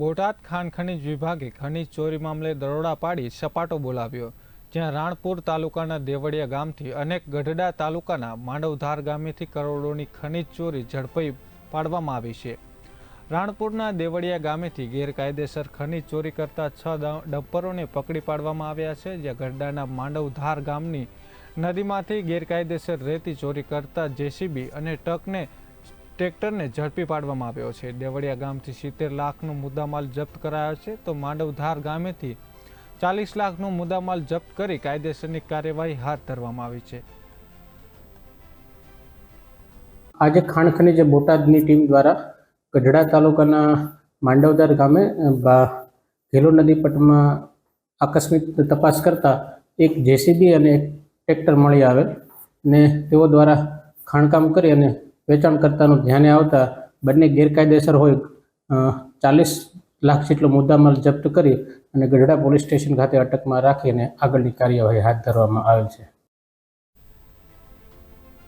બોટાદ ખાણ ખનીજ વિભાગે ખનીજ ચોરી મામલે દરોડા પાડી સપાટો બોલાવ્યો, જ્યાં રાણપુર તાલુકાના દેવળિયા ગામથી અનેક ગઢડા તાલુકાના માંડવધાર ગામેથી કરોડોની ખનીજ ચોરી ઝડપી પાડવામાં આવી છે. રાણપુરના દેવળિયા ગામેથી ગેરકાયદેસર ખનીજ ચોરી કરતા છ ડમ્પરોને પકડી પાડવામાં આવ્યા છે, જ્યાં ગઢડાના માંડવધાર ગામની નદીમાંથી ગેરકાયદેસર રેતી ચોરી કરતા જેસીબી અને ટ્રકને ટ્રેક્ટરને ઝડપી પાડવામાં આવ્યો છે. દેવળિયા ગામથી સિત્તેર લાખનો મુદ્દામાલ જપ્ત કરાયો છે. તો માંડવધાર ગામેથી ચાલીસ લાખનો મુદ્દામાલ જપ્ત કરી કાયદેસરની કાર્યવાહી હાથ ધરવામાં આવી છે. આજે ખાણ ખનીજ બોટાદની ટીમ દ્વારા ગઢડા તાલુકાના માંડવદાર ગામે ઘેલો નદી પટમાં આકસ્મિક તપાસ કરતા એક જેસીબી અને એક ટ્રેક્ટર મળી આવેલ ને તેઓ દ્વારા ખાણકામ કરી અને વેચાણકર્તાનું ધ્યાને આવતા બંને ગેરકાયદેસર હોય ચાલીસ લાખ જેટલો મુદ્દામાલ જપ્ત કરી અને ગઢડા પોલીસ સ્ટેશન ખાતે અટકમાં રાખીને આગળની કાર્યવાહી હાથ ધરવામાં આવેલ છે.